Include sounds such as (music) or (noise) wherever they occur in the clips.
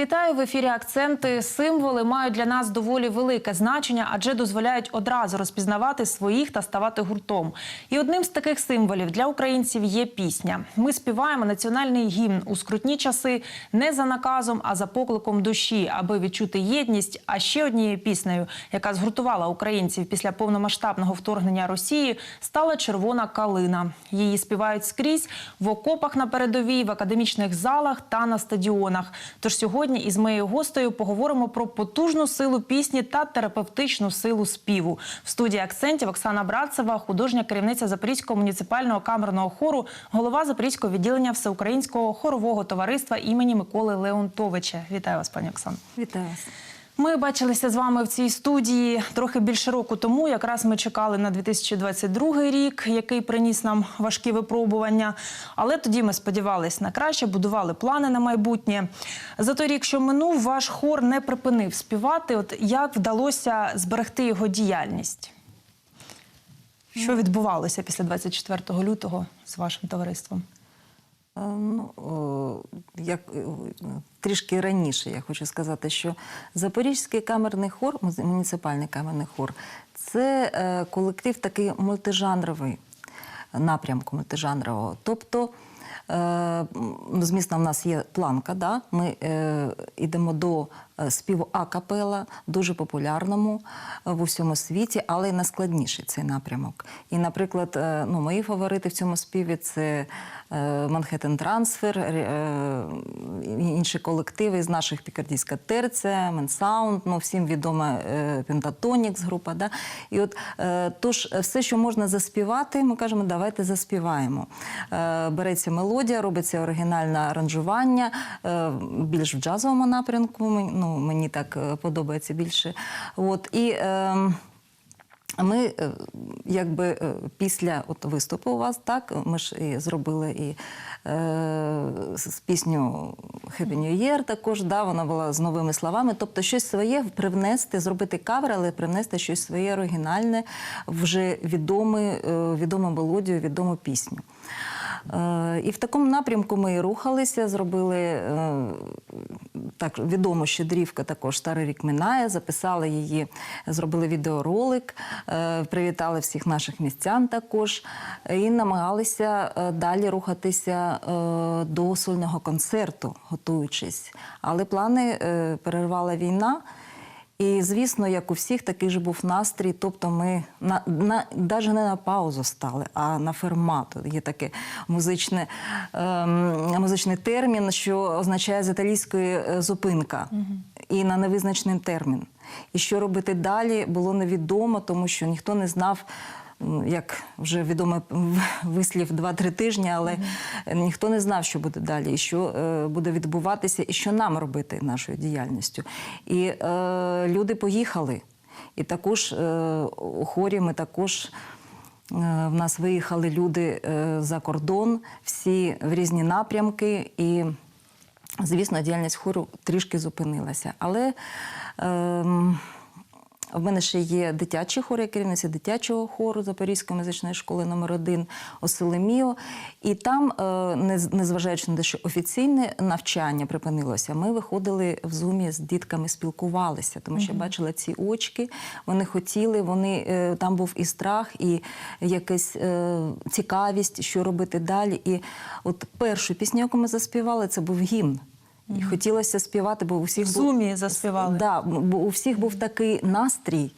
Вітаю в ефірі. Акценти символи мають для нас доволі велике значення, адже дозволяють одразу розпізнавати своїх та ставати гуртом. І одним з таких символів для українців є пісня. Ми співаємо національний гімн у скрутні часи не за наказом, а за покликом душі, аби відчути єдність. А ще однією піснею, яка згуртувала українців після повномасштабного вторгнення Росії, стала червона калина. Її співають скрізь в окопах на передовій, в академічних залах та на стадіонах. Тож сьогодні із моєю гостею поговоримо про потужну силу пісні та терапевтичну силу співу. В студії акцентів Оксана Братцева, художня керівниця Запорізького муніципального камерного хору, голова Запорізького відділення Всеукраїнського хорового товариства імені Миколи Леонтовича. Вітаю вас, пані Оксана. Вітаю вас. Ми бачилися з вами в цій студії трохи більше року тому. Якраз ми чекали на 2022 рік, який приніс нам важкі випробування. Але тоді ми сподівалися на краще, будували плани на майбутнє. За той рік, що минув, ваш хор не припинив співати. От як вдалося зберегти його діяльність? Що відбувалося після 24 лютого з вашим товариством? Е, Ну, як е, трішки раніше я хочу сказати, що Запорізький камерний хор, муніципальний камерний хор, це е, колектив такий мультижанровий напрямку мультижанрового. Тобто, е, звісно, в нас є планка, да? ми йдемо до е, співу акапела, дуже популярному е, в усьому світі, але й найскладніший цей напрямок. І, наприклад, е, ну, мої фаворити в цьому співі це Манхеттен Трансфер, інші колективи з наших Пікардійська терця, Менсаунд, ну всім відома Пентатонікс група. Да? І от тож все, що можна заспівати, ми кажемо, давайте заспіваємо. Береться мелодія, робиться оригінальне аранжування, більш в джазовому напрямку. мен- Ну, мені так е, подобається більше. От, і, е, ми якби е, після от виступу у вас, так ми ж і зробили і е, з пісню Happy New Year також, да, вона була з новими словами. Тобто щось своє привнести, зробити кавер, але привнести щось своє оригінальне, вже відоме, е, відому мелодію, відому пісню. Е, І в такому напрямку ми і рухалися, зробили е, так відомо, що дрівка також старий рік минає. Записали її, зробили відеоролик, е, привітали всіх наших містян також і намагалися далі рухатися до сольного концерту, готуючись. Але плани перервала війна. І звісно, як у всіх, такий же був настрій. Тобто, ми на, на навіть не на паузу стали, а на фермату. Є таке музичне, ем, музичний термін, що означає з італійської е, зупинка і на невизначений термін. І що робити далі, було невідомо, тому що ніхто не знав. Як вже відомий вислів 2-3 тижні, але ніхто не знав, що буде далі, і що е, буде відбуватися, і що нам робити нашою діяльністю. І е, люди поїхали. І також е, у хорі ми також. е, В нас виїхали люди е, за кордон, всі в різні напрямки, і, звісно, діяльність хору трішки зупинилася. Але ем, в мене ще є дитячий хор, я керівниця дитячого хору Запорізької музичної школи номер 1 Оселеміо. І там, е, незважаючи на те, що офіційне навчання припинилося, ми виходили в зумі з дітками, спілкувалися, тому що бачила ці очки, вони хотіли, вони е, там був і страх, і якась е, цікавість, що робити далі. І от першу пісню, яку ми заспівали, це був гімн. І хотілося співати, бо у всіх В був- заспівали. Да, бо у всіх був такий настрій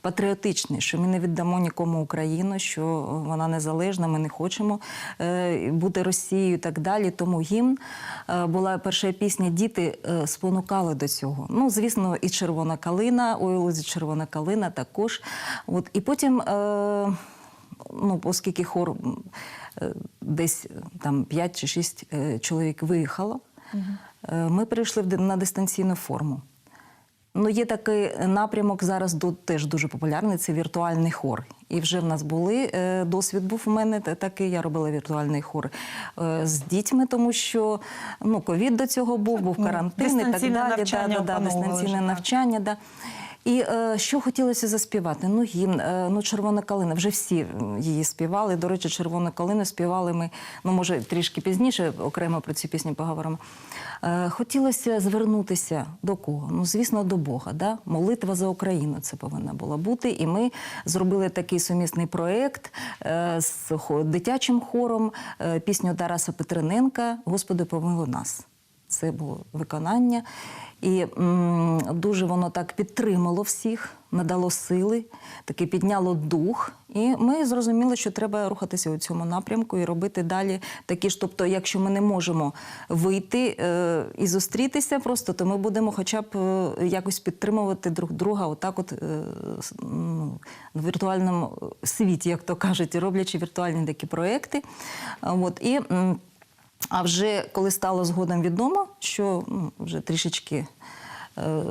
патріотичний, що ми не віддамо нікому Україну, що вона незалежна, ми не хочемо е, бути Росією і так далі. Тому гімн е, була перша пісня. Діти е, спонукали до цього. Ну, звісно, і червона калина, ой, червона калина також. От і потім. Е, Ну, оскільки хор е, десь там 5 чи 6 е, чоловік виїхало, е, ми перейшли на дистанційну форму. Ну, є такий напрямок зараз до, теж дуже популярний це віртуальний хор. І вже в нас були е, досвід був у мене такий. Я робила віртуальний хор е, з дітьми, тому що ну, ковід до цього був, був карантин і так далі. навчання да, да, да, дистанційне навчання. Да. І е, що хотілося заспівати? Ну, гімн, е, ну, червона калина. Вже всі її співали. До речі, червону калину співали ми, ну, може, трішки пізніше окремо про цю пісню поговоримо. Е, хотілося звернутися до кого? Ну, звісно, до Бога. Да? Молитва за Україну це повинна була бути. І ми зробили такий сумісний проєкт е, з дитячим хором, е, пісню Тараса Петрененка Господи, помилуй нас. Це було виконання. І м, дуже воно так підтримало всіх, надало сили, таки підняло дух. І ми зрозуміли, що треба рухатися у цьому напрямку і робити далі такі ж. Тобто, якщо ми не можемо вийти е, і зустрітися просто, то ми будемо хоча б е, якось підтримувати друг друга, отак, от е, ну, в віртуальному світі, як то кажуть, роблячи віртуальні такі проекти. От, і, м, а вже коли стало згодом відомо, що ну, вже трішечки. е,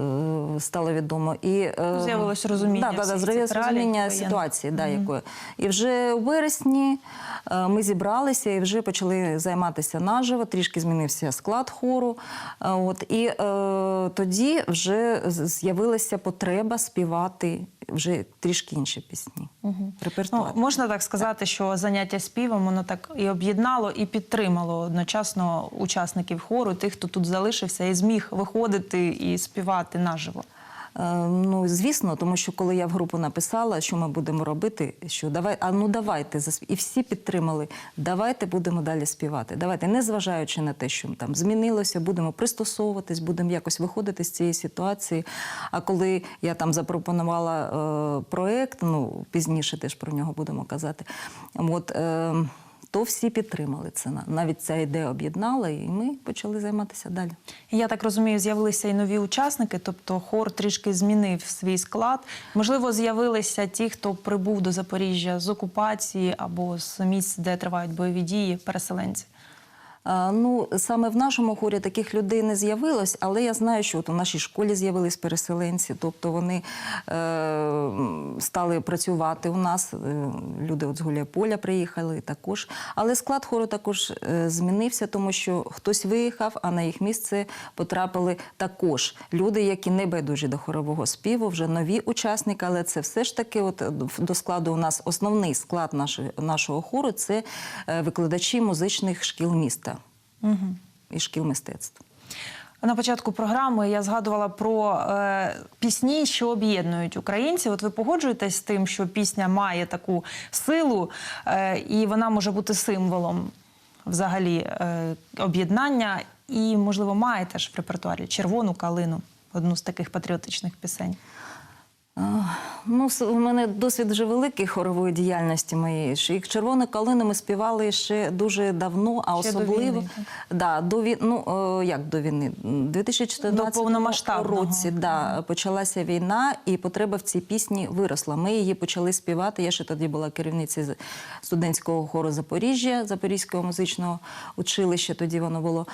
Стало відомо і е, З'явилось розуміння да, да, з'явилось розуміння ситуації, да, якої. І вже у вересні е, ми зібралися і вже почали займатися наживо. Трішки змінився склад хору. Е, От і е, тоді вже з'явилася потреба співати вже трішки інші пісні. Репертуар. Ну, можна так сказати, що заняття співом воно так і об'єднало, і підтримало одночасно учасників хору, тих, хто тут залишився і зміг виходити і співати наживо. Е, Ну, звісно, тому що коли я в групу написала, що ми будемо робити, що давай, а ну давайте і всі підтримали. Давайте будемо далі співати. Давайте, не зважаючи на те, що там змінилося, будемо пристосовуватись, будемо якось виходити з цієї ситуації. А коли я там запропонувала е, проект, ну пізніше теж про нього будемо казати. От е, то всі підтримали це. Навіть ця ідея об'єднала, і ми почали займатися далі. Я так розумію, з'явилися і нові учасники, тобто хор трішки змінив свій склад. Можливо, з'явилися ті, хто прибув до Запоріжжя з окупації або з місць, де тривають бойові дії, переселенці. Ну, саме в нашому хорі таких людей не з'явилось, але я знаю, що от у нашій школі з'явились переселенці, тобто вони е, стали працювати у нас. е, Люди от з Гуляйполя приїхали також. Але склад хору також е, змінився, тому що хтось виїхав, а на їх місце потрапили також люди, які не байдужі до хорового співу, вже нові учасники, але це все ж таки, от до складу у нас основний склад нашого, хору це е, викладачі музичних шкіл міста Угу. і шкіл мистецтв. На початку програми я згадувала про е, пісні, що об'єднують українців. От ви погоджуєтесь з тим, що пісня має таку силу, е, і вона може бути символом взагалі е, об'єднання, і, можливо, має теж в репертуарі червону калину, одну з таких патріотичних пісень. Ну, у мене досвід вже великий хорової діяльності моєї. що Їх червону калину ми співали ще дуже давно, а Ще до особливо війни, да, до війни, ну е, як до війни? 2014 До році да, почалася війна, і потреба в цій пісні виросла. Ми її почали співати. Я ще тоді була керівницею студентського хору Запоріжжя, Запорізького музичного училища. Тоді воно було.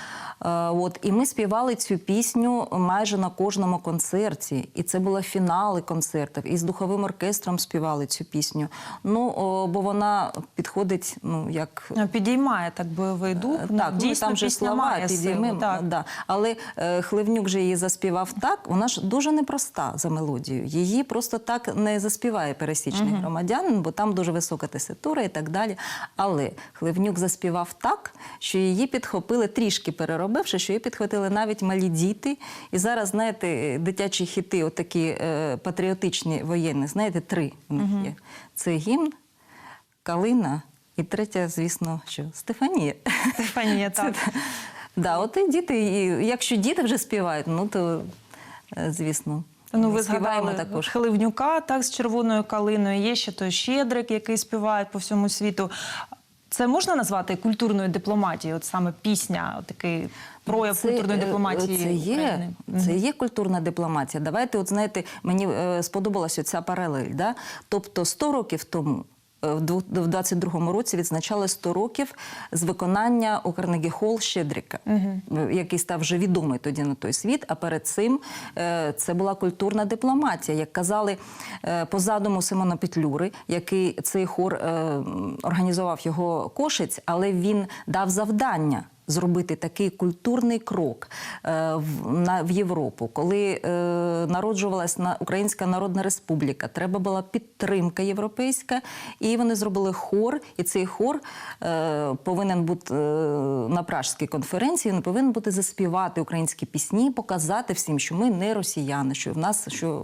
Е, От і ми співали цю пісню майже на кожному концерті. І це були фінали концертів. І з духовим оркестром співали цю пісню. Ну о, бо вона підходить, ну як Е, Підіймає так бойовий дух. Е, Ну, Так, ну, Дійсно, там же слова підіймемо. так. Да. Але е, Хливнюк же її заспівав так. Вона ж дуже непроста за мелодією. Її просто так не заспіває пересічний громадянин, бо там дуже висока теситура і так далі. Але Хливнюк заспівав так, що її підхопили трішки переробивши, що її підхопили навіть малі діти. І зараз, знаєте, дитячі хіти, отакі е, патріотичні воєнні, знаєте, три в них є. Це гімн, калина. І третя, звісно, що Стефанія. Стефанія, (laughs) так. Да, от і діти, і якщо діти вже співають, ну то е, звісно. Ну, ви згадали також. Хливнюка, так, з червоною калиною. Є ще той Щедрик, який співає по всьому світу. Це можна назвати культурною дипломатією? От саме пісня, от такий прояв культурної е, дипломатії Це є, України? це є культурна дипломатія. Давайте, от знаєте, мені е, сподобалася ця паралель. Да? Тобто 100 років тому. е, В дву- в 22-му році відзначали 100 років з виконання у Карнегі Холл Щедрика, е, який став вже відомий тоді на той світ. А перед цим це була культурна дипломатія. Як казали по задуму Симона Петлюри, який цей хор організував його кошець, але він дав завдання зробити такий культурний крок е, в, Європу, коли е, народжувалась на Українська Народна Республіка, треба була підтримка європейська, і вони зробили хор. І цей хор е, повинен бути на Пражській конференції. Він повинен бути заспівати українські пісні, показати всім, що ми не росіяни, що в нас що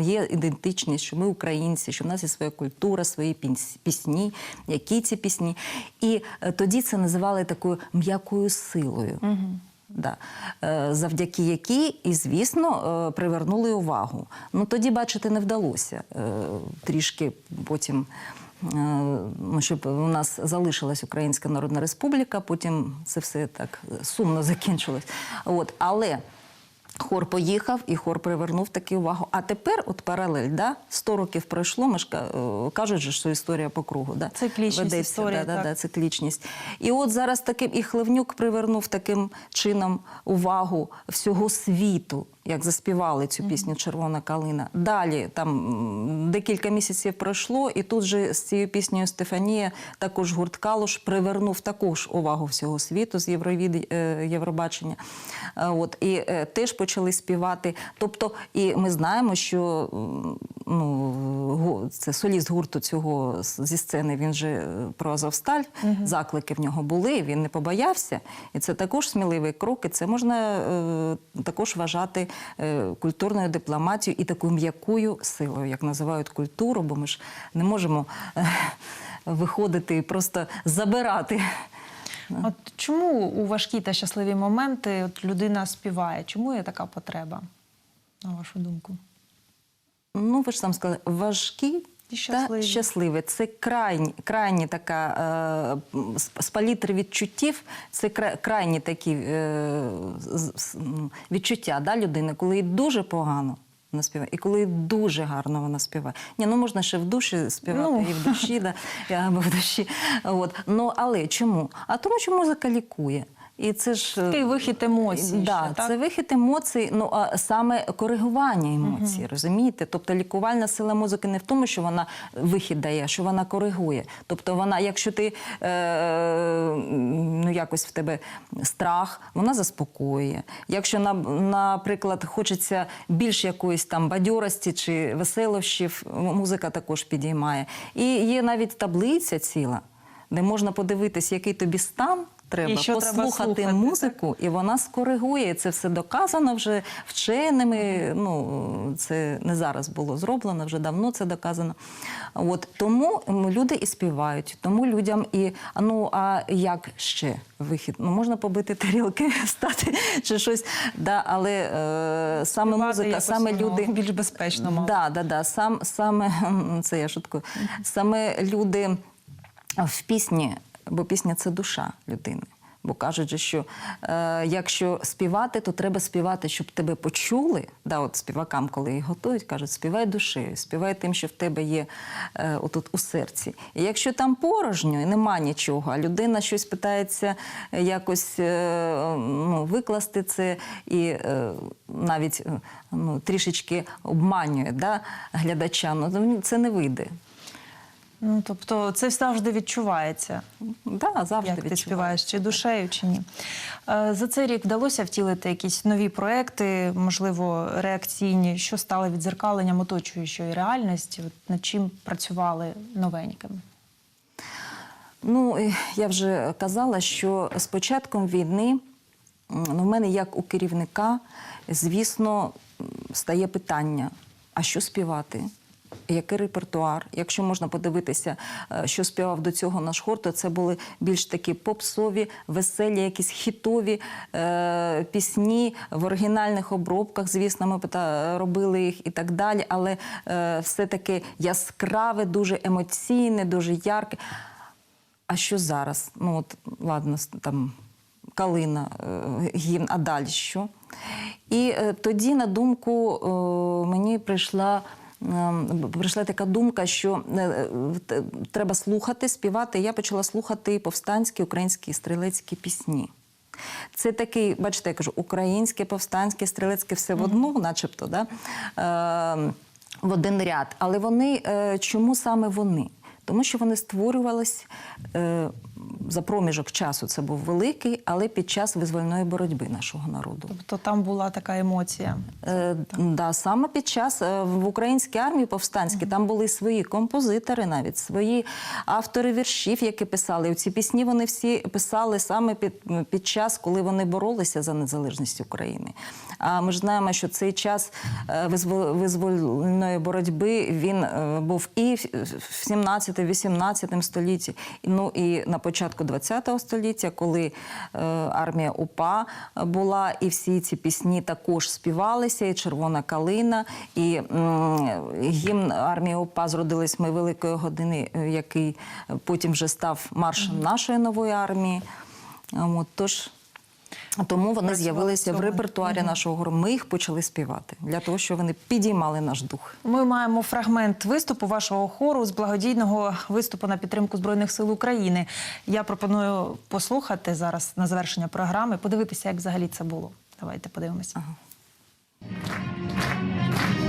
є ідентичність, що ми українці, що в нас є своя культура, свої пісні, які ці пісні. І тоді це називали такою м'якою силою. Да. Е, Завдяки якій, і звісно, е, привернули увагу. Ну тоді, бачите, не вдалося. Е, Трішки потім, ну, щоб у нас залишилась Українська Народна Республіка, потім це все так сумно закінчилось. От. Але Хор поїхав і хор привернув таку увагу. А тепер, от паралель, да? 100 років пройшло, ми ж е, кажуть, же, що історія по кругу. Да? Циклічність Ведеться, історія, да, да, так. да, циклічність. І от зараз таким і Хлевнюк привернув таким чином увагу всього світу, як заспівали цю пісню Червона калина. Далі там декілька місяців пройшло, і тут же з цією піснею Стефанія також гурт Калуш привернув також увагу всього світу з Євровід, е, Євробачення. Е, От, і е, теж почали співати. Тобто, і ми знаємо, що ну, це соліст гурту цього зі сцени. Він же про Азовсталь. Заклики в нього були. Він не побоявся. І це також сміливий крок. І це можна е, також вважати культурною дипломатією і такою м'якою силою, як називають культуру, бо ми ж не можемо е, виходити і просто забирати. От чому у важкі та щасливі моменти от людина співає? Чому є така потреба, на вашу думку? Ну, ви ж сам сказали, важкі І щасливі. та щасливі. Це крайні, крайні така е, з- палітри відчуттів, це кра- крайні такі е, м, відчуття да, людини, коли їй дуже погано. Вона співає, і коли дуже гарно вона співає. Ні, ну можна ще в душі співати, Ну. і в душі, да, або в душі. От. Ну, але чому? А тому, що музика лікує. І це ж е, Такий вихід емоцій. Да, ще, так? це вихід емоцій, ну а саме коригування емоцій, розумієте? Тобто лікувальна сила музики не в тому, що вона вихід дає, а що вона коригує. Тобто вона, якщо ти е, ну якось в тебе страх, вона заспокоює. Якщо наприклад, хочеться більш якоїсь там бадьорості чи веселощів, музика також підіймає. І є навіть таблиця ціла, де можна подивитись, який тобі стан. Треба І що послухати слухати, музику, і вона скоригує. Це все доказано вже вченими. Ну це не зараз було зроблено, вже давно це доказано. От тому люди і співають, тому людям і ну а як ще вихід? Ну можна побити тарілки, (laughs) встати чи щось. Да, але е, саме Співати музика, саме ну, люди більш безпечно. Да, да, да. Сам саме (laughs) це я шуткую. Саме люди в пісні, бо пісня це душа людини. Бо кажуть, що е, якщо співати, то треба співати, щоб тебе почули. Да, от співакам, коли їх готують, кажуть, співай душею, співай тим, що в тебе є е, отут у серці. І якщо там порожньо і нема нічого, а людина щось питається е, якось е, ну, викласти це і е, навіть е, ну, трішечки обманює да, глядача, ну це не вийде. Ну, тобто це завжди відчувається, Да, завжди як ти співаєш, чи душею, чи ні. Е, За цей рік вдалося втілити якісь нові проекти, можливо, реакційні, що стали відзеркаленням оточуючої реальності, от над чим працювали новенькими. Ну, я вже казала, що з початком війни ну, в мене, як у керівника, звісно, стає питання: а що співати? Який репертуар? Якщо можна подивитися, е, що співав до цього наш хор, то це були більш такі попсові, веселі, якісь хітові е, пісні в оригінальних обробках. Звісно, ми робили їх і так далі, але е, все-таки яскраве, дуже емоційне, дуже ярке. А що зараз? Ну от ладно, там калина, е, гімн, а далі що? І е, тоді на думку е, мені прийшла. Ем, Прийшла така думка, що е, е, треба слухати, співати. Я почала слухати повстанські українські стрілецькі пісні. Це такий, бачите, я кажу, українське, повстанське, стрілецьке, все в одну, начебто, да? е, в один ряд. Але вони, е, чому саме вони? Тому що вони створювались е, за проміжок часу це був великий, але під час визвольної боротьби нашого народу. Тобто там була така емоція. Е, да, саме під час е, в українській армії повстанській там були свої композитори, навіть свої автори віршів, які писали. Ці пісні вони всі писали саме під, під час, коли вони боролися за незалежність України. А ми ж знаємо, що цей час е, визвольної боротьби він е, був і в 17-18 столітті, ну і на початку 20 століття, коли е, армія УПА була, і всі ці пісні також співалися, і Червона калина, і гімн армії УПА зродились ми великої години, е, який потім вже став маршем нашої нової армії. Тож тому вони Працювали з'явилися в репертуарі угу. нашого хору. Ми їх почали співати для того, щоб вони підіймали наш дух. Ми маємо фрагмент виступу вашого хору з благодійного виступу на підтримку Збройних сил України. Я пропоную послухати зараз на завершення програми, подивитися, як взагалі це було. Давайте подивимося. Великої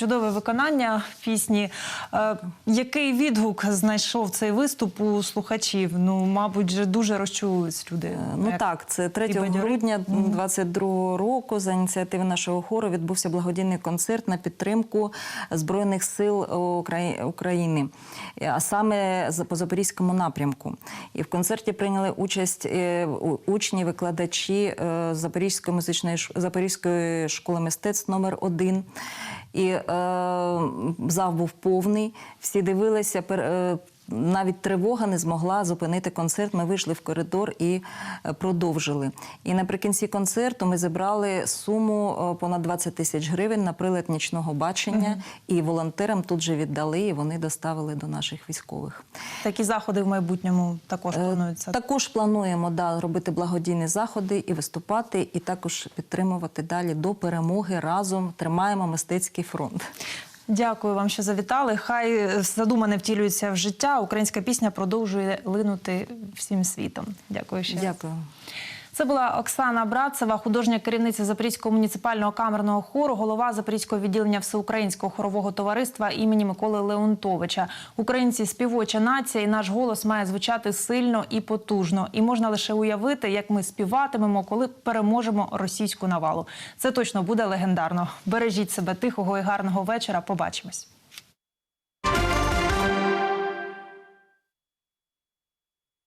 Чудове виконання пісні. Е, який відгук знайшов цей виступ у слухачів? Ну, мабуть, же дуже розчулились люди. Ну так, це 3 і бадьорить. грудня 22 року за ініціативи нашого хору відбувся благодійний концерт на підтримку Збройних сил України, а саме по Запорізькому напрямку. І в концерті прийняли участь е, учні, викладачі е, Запорізької музичної Запорізької школи мистецтв номер 1 І е, зал був повний. Всі дивилися. пер- е, навіть тривога не змогла зупинити концерт. Ми вийшли в коридор і е, продовжили. І наприкінці концерту ми зібрали суму е, понад 20 тисяч гривень на прилад нічного бачення. І волонтерам тут же віддали, і вони доставили до наших військових. Такі заходи в майбутньому також Е, плануються. Також плануємо да, робити благодійні заходи і виступати, і також підтримувати далі до перемоги разом. Тримаємо мистецький фронт. Дякую вам, що завітали. Хай задумане втілюється в життя. Українська пісня продовжує линути всім світом. Дякую ще. Дякую. Це була Оксана Братцева, художня керівниця Запорізького муніципального камерного хору, голова Запорізького відділення Всеукраїнського хорового товариства імені Миколи Леонтовича. Українці співоча нація, і наш голос має звучати сильно і потужно. І можна лише уявити, як ми співатимемо, коли переможемо російську навалу. Це точно буде легендарно. Бережіть себе тихого і гарного вечора. Побачимось.